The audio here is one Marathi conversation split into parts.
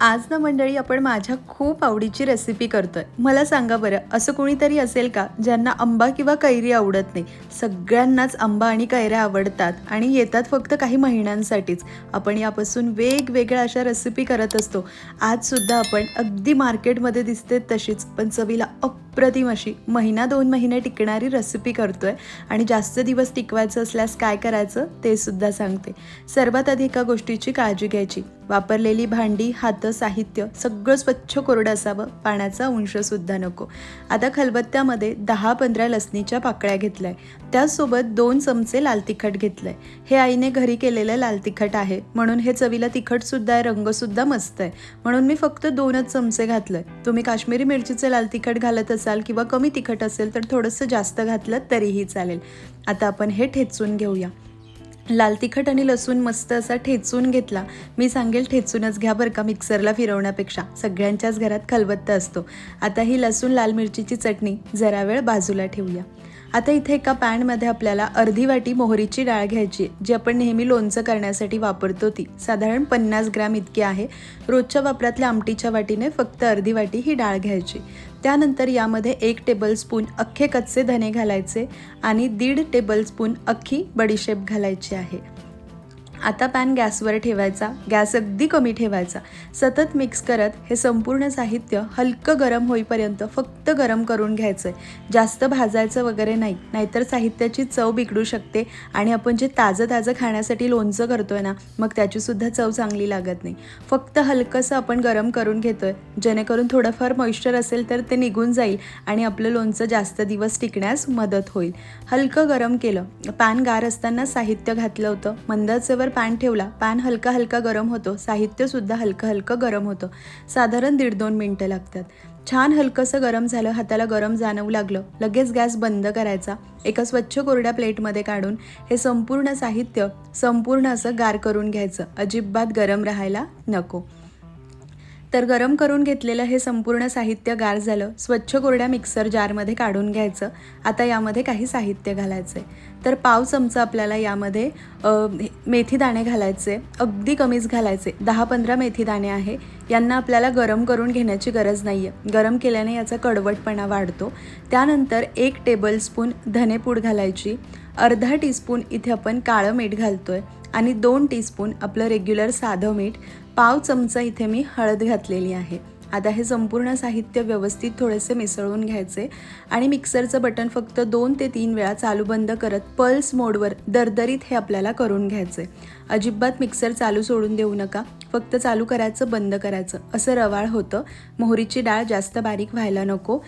आज ना मंडळी आपण माझ्या खूप आवडीची रेसिपी करतोय. मला सांगा बरं असं कोणीतरी असेल का ज्यांना आंबा किंवा कैरी आवडत नाही? सगळ्यांनाच आंबा आणि कैऱ्या आवडतात आणि येतात फक्त काही महिन्यांसाठीच. आपण यापासून वेगवेगळ्या अशा रेसिपी करत असतो. आजसुद्धा आपण अगदी मार्केटमध्ये दिसते तशीच पण चवीला अप्रतिम अशी महिना दोन महिने टिकणारी रेसिपी करतोय आणि जास्त दिवस टिकवायचं असल्यास काय करायचं ते सुद्धा सांगते. सर्वात आधी एका गोष्टीची काळजी घ्यायची. वापरलेली भांडी हातं साहित्य सगळं स्वच्छ कोरडं असावं. पाण्याचा अंशसुद्धा नको. आता खलबत्त्यामध्ये दहा पंधरा लसणीच्या पाकळ्या घेतल्या त्याचसोबत दोन चमचे लाल तिखट घेतलं आहे हे आईने घरी केलेलं लाल तिखट आहे. म्हणून हे चवीला तिखटसुद्धा आहे रंगसुद्धा मस्त आहे. म्हणून मी फक्त दोनच चमचे घातलं आहे तुम्ही काश्मीरी मिरचीचे लाल तिखट घालत असाल किंवा कमी तिखट असेल तर थोडंसं जास्त घातलं तरीही चालेल. आता आपण हे ठेचून घेऊया. लाल तिखट आणि लसूण मस्त असा ठेचून घेतला. मी सांगेल ठेचूनच घ्या बरं का मिक्सरला फिरवण्यापेक्षा. सगळ्यांच्याच घरात खलबत्ता असतो. आता ही लसूण लाल मिरचीची चटणी जरा वेळ बाजूला ठेवूया. आता इथे एका पॅनमध्ये आपल्याला अर्धी वाटी मोहरीची डाळ घ्यायची जी आपण नेहमी लोणचं करण्यासाठी वापरतो ती. साधारण पन्नास ग्रॅम इतकी आहे. रोजच्या वापरातल्या आमटीच्या वाटीने फक्त अर्धी वाटी ही डाळ घ्यायची. त्यानंतर यामध्ये एक टेबलस्पून अख्खे कच्चे धने घालायचे आणि दीड टेबलस्पून अख्खी बडीशेप घालायची आहे. आता पॅन गॅसवर ठेवायचा गॅस अगदी कमी ठेवायचा. सतत मिक्स करत हे संपूर्ण साहित्य हलकं गरम होईपर्यंत फक्त गरम करून घ्यायचं आहे जास्त भाजायचं वगैरे नाही नाहीतर साहित्याची चव बिघडू शकते आणि आपण जे ताजं ताजं खाण्यासाठी लोणचं करतोय ना मग त्याचीसुद्धा चव चांगली लागत नाही. फक्त हलकंसं आपण गरम करून घेतोय जेणेकरून थोडंफार मॉइश्चर असेल तर ते निघून जाईल आणि आपलं लोणचं जास्त दिवस टिकण्यास मदत होईल. हलकं गरम केलं पॅन गार असताना साहित्य घातलं होतं मंदाचेवर पॅन ठेवला. पॅन हलका हलका गरम होतो. साहित्यसुद्धा हलकं हलकं गरम होतं. साधारण दीड दोन मिनटं लागतात. छान हलकंसं गरम झालं. हाताला गरम जाणवू लागलं. लगेच गॅस बंद करायचा. एका स्वच्छ कोरड्या प्लेटमध्ये काढून हे संपूर्ण साहित्य संपूर्ण असं गार करून घ्यायचं. अजिबात गरम राहायला नको. तर गरम करून घेतलेलं हे संपूर्ण साहित्य गार झालं. स्वच्छ कोरड्या मिक्सर जारमध्ये काढून घ्यायचं. आता यामध्ये काही साहित्य घालायचं आहे तर पाव चमचा आपल्याला यामध्ये मेथी दाणे घालायचे. अगदी कमीच घालायचे. दहा पंधरा मेथी दाणे आहे. यांना आपल्याला गरम करून घेण्याची गरज नाही आहे गरम केल्याने याचा कडवटपणा वाढतो. त्यानंतर एक टेबलस्पून धनेपूड घालायची. अर्धा टीस्पून इथे आपण काळं मीठ घालतो आहे आणि दोन टीस्पून आपलं रेग्युलर साधं मीठ. पाव चमचा इथे मी हळद घातलेली आहे. आता हे संपूर्ण साहित्य व्यवस्थित थोडेसे मिसळून घ्यायचे आणि मिक्सरचं बटन फक्त दोन ते तीन वेळा चालू बंद करत पल्स मोडवर दरदरीत हे आपल्याला करून घ्यायचे. अजिबात मिक्सर चालू सोडून देऊ नका. फक्त चालू करायचं बंद करायचं असं रवाळ होतं. मोहरीची डाळ जास्त बारीक व्हायला नको.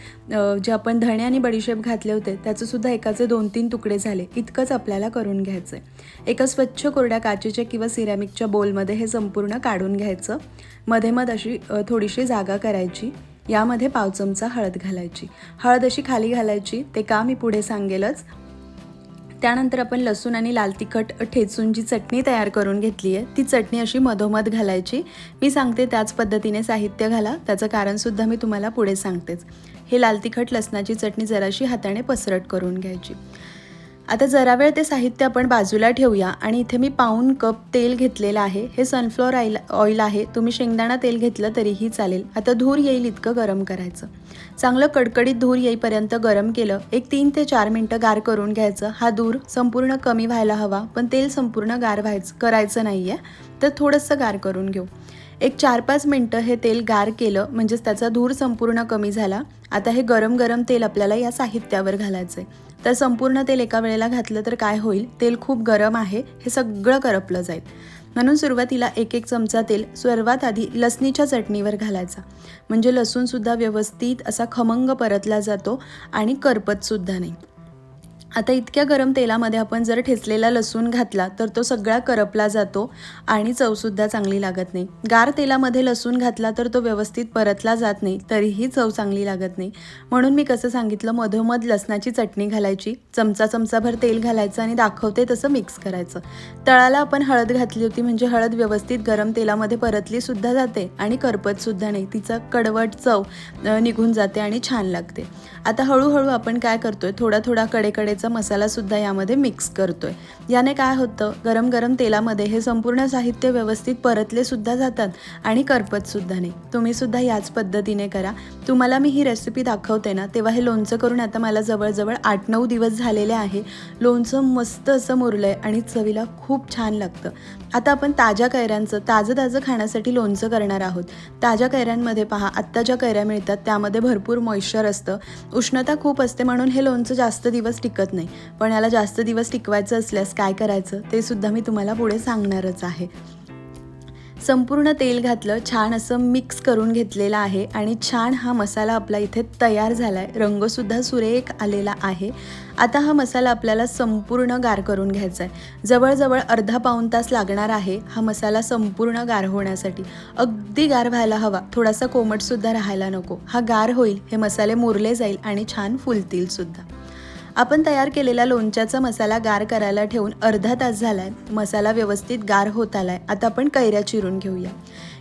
जे आपण धणे आणि बडीशेप घातले होते त्याचंसुद्धा एकाचे दोन तीन तुकडे झाले. इतकंच आपल्याला करून घ्यायचं आहे एका स्वच्छ कोरड्या काचेच्या किंवा सिरॅमिकच्या बोलमध्ये हे संपूर्ण काढून घ्यायचं. मध्ये मध अशी थोडीशी जागा करायची. यामध्ये पाव चमचा हळद घालायची. हळद अशी खाली घालायची. ते का मी पुढे सांगेलच. त्यानंतर आपण लसूण आणि लाल तिखट ठेचून जी चटणी तयार करून घेतली आहे ती चटणी अशी मधोमध घालायची. मी सांगते त्याच पद्धतीने साहित्य घाला त्याचं कारणसुद्धा मी तुम्हाला पुढे सांगतेच. हे लाल तिखट लसणाची चटणी जराशी हाताने पसरट करून घ्यायची. आता जरा वेळ ते साहित्य आपण बाजूला ठेवूया आणि इथे मी पाऊन कप तेल घेतलेलं आहे. हे सनफ्लॉवर ऑइल ऑइल आहे. तुम्ही शेंगदाणा तेल घेतलं तरीही चालेल. आता धूर येईल इतकं गरम करायचं. चांगलं कडकडीत धूर येईपर्यंत गरम केलं. एक तीन ते चार मिनटं गार करून घ्यायचं. हा धूर संपूर्ण कमी व्हायला हवा पण तेल संपूर्ण गार व्हायचं करायचं नाही आहे तर थोडंसं गार करून घेऊ. एक चार पाच मिनटं हे तेल गार केलं म्हणजेच त्याचा धूर संपूर्ण कमी झाला. आता हे गरम गरम तेल आपल्याला या साहित्यावर घालायचं आहे तर संपूर्ण तेल एका वेळेला घातलं तर काय होईल? तेल खूप गरम आहे. हे सगळं करपलं जाईल. म्हणून सुरुवातीला एक एक चमचा तेल सर्वात आधी लसणीच्या चटणीवर घालायचा. म्हणजे लसूणसुद्धा व्यवस्थित असा खमंग परतला जातो आणि करपतसुद्धा नाही. आता इतक्या गरम तेलामध्ये आपण जर ठेचलेला लसूण घातला तर तो सगळा करपला जातो आणि चवसुद्धा चांगली लागत नाही. गार तेलामध्ये लसूण घातला तर तो व्यवस्थित परतला जात नाही तरीही चव चांगली लागत नाही. म्हणून मी कसं सांगितलं मधोमध लसणाची चटणी घालायची चमचा चमचाभर तेल घालायचं आणि दाखवते तसं मिक्स करायचं. तळाला आपण हळद घातली होती म्हणजे हळद व्यवस्थित गरम तेलामध्ये परतली सुद्धा जाते आणि करपतसुद्धा नाही. तिचा कडवट चव निघून जाते आणि छान लागते. आता हळूहळू आपण काय करतोय थोडा थोडा कडेकडे कैरीचा मसालासुद्धा यामध्ये मिक्स करतोय. याने काय होतं गरम गरम तेलामध्ये हे संपूर्ण साहित्य व्यवस्थित परतले सुद्धा जातात आणि करपत सुद्धा नाही. तुम्ही सुद्धा याच पद्धतीने करा. तुम्हाला मी ही रेसिपी दाखवते ना तेव्हा हे लोणचं करून आता मला जवळजवळ आठ नऊ दिवस झालेले आहे. लोणचं मस्त असं मुरलंय आणि चवीला खूप छान लागतं. आता आपण ताज्या कैऱ्यांचं ताजं ताजं खाण्यासाठी लोणचं करणार आहोत. ताज्या कैऱ्यांमध्ये पहा आत्ता ज्या कैऱ्या मिळतात त्यामध्ये भरपूर मॉइश्चर असतं. उष्णता खूप असते म्हणून हे लोणचं जास्त दिवस टिकत नाही. पण याला जास्त दिवस टिकवायचं असल्यास काय करायचं? ते सुद्धा मी तुम्हाला पुढे सांगणारच आहे. संपूर्ण तेल घातलं छान असं मिक्स करून घेतलेलं आहे आणि छान हा मसाला आपला इथे तयार झाला आहे रंगसुद्धा सुरेख आलेला आहे. आता हा मसाला आपल्याला संपूर्ण गार करून घ्यायचा आहे जवळजवळ अर्धा पाऊण तास लागणार आहे हा मसाला संपूर्ण गार होण्यासाठी. अगदी गार व्हायला हवा. थोडासा कोमटसुद्धा राहायला नको. हा गार होईल हे मसाले मुरले जाईल आणि छान फुलतीलसुद्धा आपण तयार केलेला लोणच्याचा मसाला गार करायला ठेवून अर्धा तास झालाय. मसाला व्यवस्थित गार होत आलाय. आता आपण कैऱ्या चिरून घेऊया.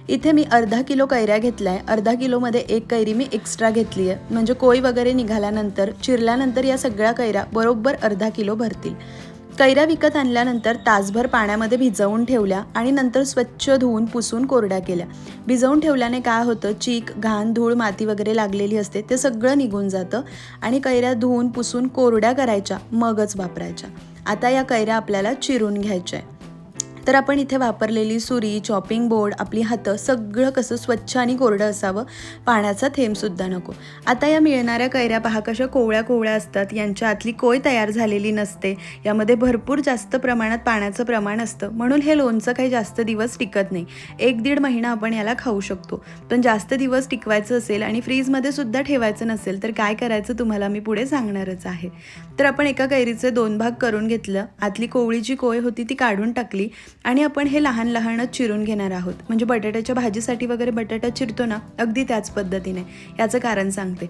इथे मी अर्धा किलो कैऱ्या घेतल्या. आहे अर्धा किलोमध्ये एक कैरी मी एक्स्ट्रा घेतली आहे म्हणजे कोळी वगैरे निघाल्यानंतर चिरल्यानंतर या सगळ्या कैऱ्या बरोबर अर्धा किलो भरतील. कैऱ्या विकत आणल्यानंतर तासभर पाण्यामध्ये भिजवून ठेवल्या आणि नंतर स्वच्छ धुवून पुसून कोरड्या केल्या. भिजवून ठेवल्याने काय होतं? चीक घाण धूळ माती वगैरे लागलेली असते. ते सगळं निघून जातं आणि कैऱ्या धुवून पुसून कोरड्या करायच्या मगच वापरायच्या. आता या कैऱ्या आपल्याला चिरून घ्यायच्या आहे तर आपण इथे वापरलेली सुरी चॉपिंग बोर्ड आपली हातं सगळं कसं स्वच्छ आणि कोरडं असावं पाण्याचा थेंबसुद्धा नको. आता या मिळणाऱ्या कैऱ्या पहा कशा कोवळ्या कोवळ्या असतात. यांच्या आतली कोय तयार झालेली नसते. यामध्ये भरपूर जास्त प्रमाणात पाण्याचं प्रमाण असतं. म्हणून हे लोणचं काही जास्त दिवस टिकत नाही. एक दीड महिना आपण याला खाऊ शकतो. पण जास्त दिवस टिकवायचं असेल आणि फ्रीजमध्ये सुद्धा ठेवायचं नसेल तर काय करायचं तुम्हाला मी पुढे सांगणारच आहे. तर आपण एका कैरीचे दोन भाग करून घेतलं. आतली कोवळी जी कोय होती ती काढून टाकली. आणि आपण हे लहान लहानच चिरून घेणार आहोत. म्हणजे बटाट्याच्या भाजीसाठी वगैरे बटाटा चिरतो ना अगदी त्याच पद्धतीने. याचं कारण सांगते.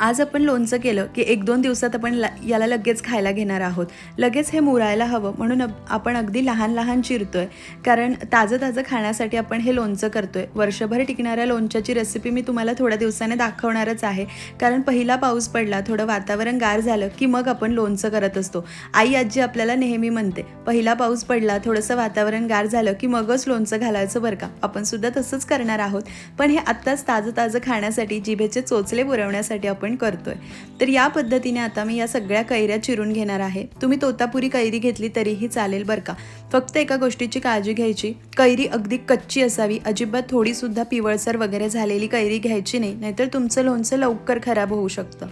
आज आपण लोणचं केलं की एक दोन दिवसात आपण याला लगेच खायला घेणार आहोत. लगेच हे मुरायला हवं म्हणून आपण अगदी लहान लहान चिरतोय. कारण ताजं ताजं खाण्यासाठी आपण हे लोणचं करतोय. वर्षभर टिकणाऱ्या लोणच्याची रेसिपी मी तुम्हाला थोड्या दिवसाने दाखवणारच आहे. कारण पहिला पाऊस पडला थोडं वातावरण गार झालं की मग आपण लोणचं करत असतो. आई आजी आपल्याला नेहमी म्हणते पहिला पाऊस पडला थोडंसं वातावरण गार झालं की मगच लोणचं घालायचं बरं का? आपण सुद्धा तसंच करणार आहोत. पण हे आत्ताच ताजं ताजं खाण्यासाठी जिभेचे चोचले पुरवण्यासाठी आपण आपण करतोय. तर या पद्धतीने आता मी या सगळ्या कैऱ्या चिरून घेणार आहे. तुम्ही तोतापुरी कैरी घेतली तरीही चालेल बरं का. फक्त एका गोष्टीची काळजी घ्यायची. कैरी अगदी कच्ची असावी. अजिबात थोडीसुद्धा पिवळसर वगैरे झालेली कैरी घ्यायची नाही. नाहीतर तुमचं लोणचं लवकर खराब होऊ शकतं.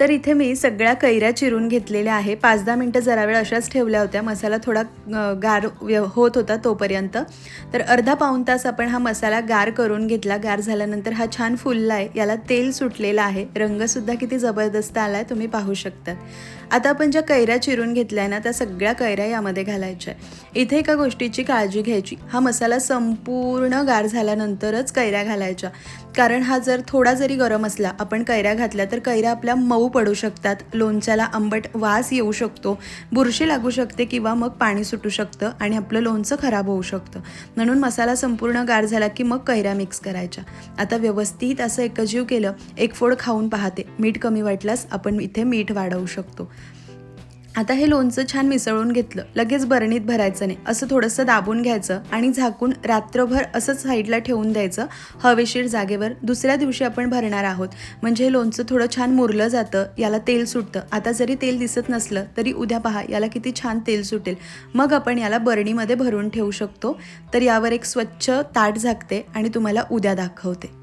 तर इथे मी सगळ्या कैऱ्या चिरून घेतलेल्या आहे. पाच दहा मिनटं जरा वेळ अशाच ठेवल्या होत्या. मसाला थोडा गार होत होता तोपर्यंत. तर अर्धा पाऊन तास आपण हा मसाला गार करून घेतला. गार झाल्यानंतर हा छान फुलला आहे याला तेल सुटलेलं आहे. रंगसुद्धा किती जबरदस्त आला आहे तुम्ही पाहू शकता. आता आपण ज्या कैऱ्या चिरून घेतल्या ना त्या सगळ्या कैऱ्या यामध्ये घालायच्या इथे एका गोष्टीची काळजी घ्यायची. हा मसाला संपूर्ण गार झाल्यानंतरच कैऱ्या घालायच्या. कारण हा जर थोडा जरी गरम असला आपण कैऱ्या घातल्या तर कैऱ्या आपल्या मऊ पडू शकतात. लोणच्याला आंबट वास येऊ शकतो. बुरशी लागू शकते किंवा मग पाणी सुटू शकतं आणि आपलं लोणचं खराब होऊ शकतं. म्हणून मसाला संपूर्ण गार झाला की मग कैऱ्या मिक्स करायच्या. आता व्यवस्थित असं एकजीव केलं एक फोड खाऊन पाहते. मीठ कमी वाटल्यास आपण इथे मीठ वाढवू शकतो. आता हे लोणचं छान मिसळून घेतलं. लगेच बरणीत भरायचं नाही. असं थोडंसं दाबून घ्यायचं आणि झाकून रात्रभर असंच साईडला ठेवून द्यायचं. हवेशीर जागेवर दुसऱ्या दिवशी आपण भरणार आहोत. म्हणजे हे लोणचं थोडं छान मुरलं जातं याला तेल सुटतं. आता जरी तेल दिसत नसलं तरी उद्या पहा याला किती छान तेल सुटेल. मग आपण याला बरणीमध्ये भरून ठेवू शकतो. तर यावर एक स्वच्छ ताट झाकते आणि तुम्हाला उद्या दाखवते.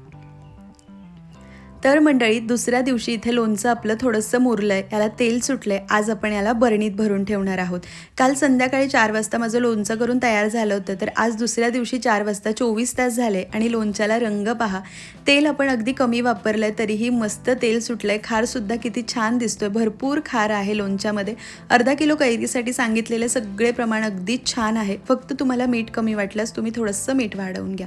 तर मंडळी दुसऱ्या दिवशी इथे लोणचं आपलं थोडंसं मुरलं आहे याला तेल सुटलं आहे आज आपण याला बरणीत भरून ठेवणार आहोत. काल संध्याकाळी चार वाजता माझं लोणचं करून तयार झालं होतं तर आज दुसऱ्या दिवशी चार वाजता चोवीस तास झाले आणि लोणच्याला रंग पहा. तेल आपण अगदी कमी वापरलं आहे तरीही मस्त तेल सुटलं आहे खारसुद्धा किती छान दिसतोय. भरपूर खार आहे लोणच्यामध्ये. अर्धा किलो कैरीसाठी सांगितलेले सगळे प्रमाण अगदी छान आहे. फक्त तुम्हाला मीठ कमी वाटल्यास तुम्ही थोडंसं मीठ वाढवून घ्या.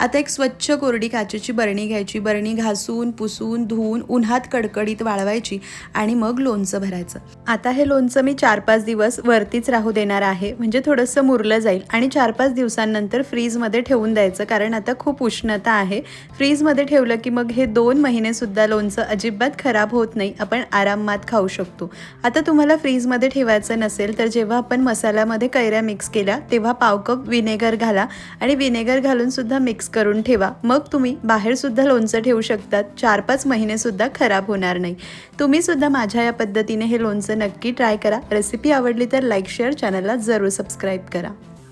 आता एक स्वच्छ कोरडी काचेची बरणी घ्यायची बरणी घासून पुसून धुवून उन्हात कडकडीत वाळवायची आणि मग लोणचं भरायचं. आता हे लोणचं मी चार पाच दिवस वरतीच राहू देणार आहे. म्हणजे थोडंसं मुरलं जाईल आणि चार पाच दिवसांनंतर फ्रीजमध्ये ठेवून द्यायचं. कारण आता खूप उष्णता आहे. फ्रीजमध्ये ठेवलं की मग हे दोन महिनेसुद्धा लोणचं अजिबात खराब होत नाही. आपण आरामात खाऊ शकतो. आता तुम्हाला फ्रीजमध्ये ठेवायचं नसेल तर जेव्हा आपण मसाल्यामध्ये कैऱ्या मिक्स केल्या तेव्हा पाव कप विनेगर घाला आणि विनेगर घालून सुद्धा मिक्स करून ठेवा. मग तुम्ही बाहेर सुद्धा लोणचं ठेवू शकतात. चार पाच महिने सुद्धा खराब होणार नाही. तुम्ही सुद्धा माझ्या या पद्धतीने हे लोणचं नक्की ट्राय करा. रेसिपी आवडली तर लाईक शेअर चॅनलला जरूर सबस्क्राईब करा.